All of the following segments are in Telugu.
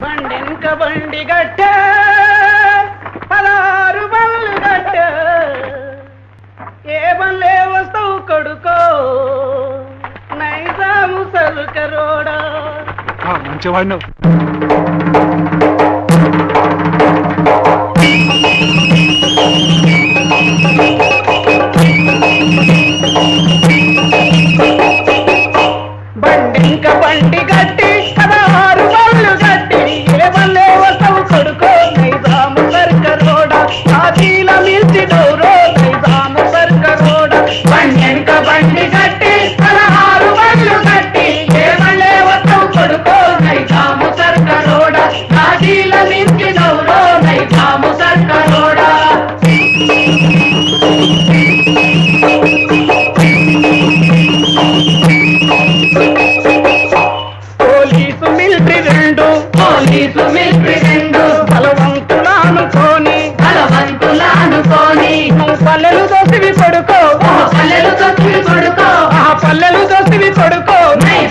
బండెంక బండి గట్ట పలారు బళ్ళు గట్ట. ఏ బల్లే వస్తావు కొడుకో నైజాము సలుకరోడా మంచివాడినవు.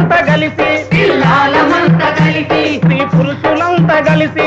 పురుషులంతా కలిసి పిల్లలమంతా కలిసి స్త్రీ పురుషులంతా కలిసి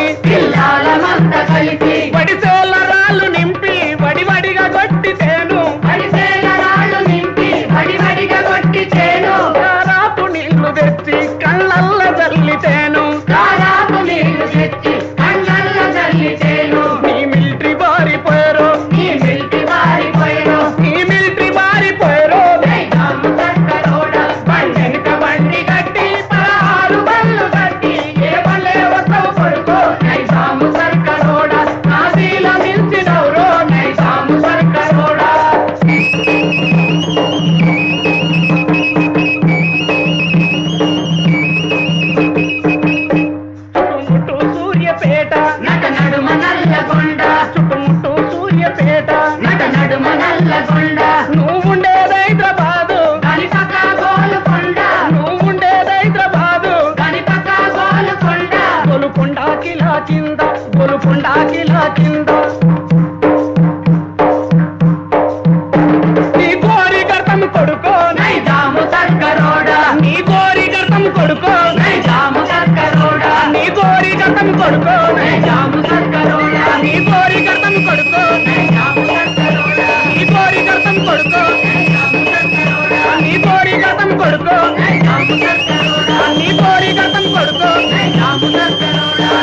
నల్లగొండ. చుట్టుముట్టు సూర్యపేట. నట నడుమ నల్లగొండ. నువ్వుండేది హైదరాబాదు. దాని పక్క గోలుకొండ. నువ్వుండేది హైదరాబాదు. దాని పక్క గోలుకొండ. గోలుకొండ కిలా కింద గోలుకొండ కిలా కింద. నీ కోరి గతం కొడుకో. నైజాము సర్కరోడ నీ కోరి గతం కొడుకో. నైజాము సర్కరోడ నీ కోరి గతం కొడుకో. గతం కొడుకో. నీ పోరి గతం కొడుకో. నీ పోరి గతం కొడుకో.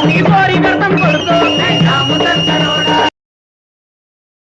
నీ పోరి గతం కొడుకో.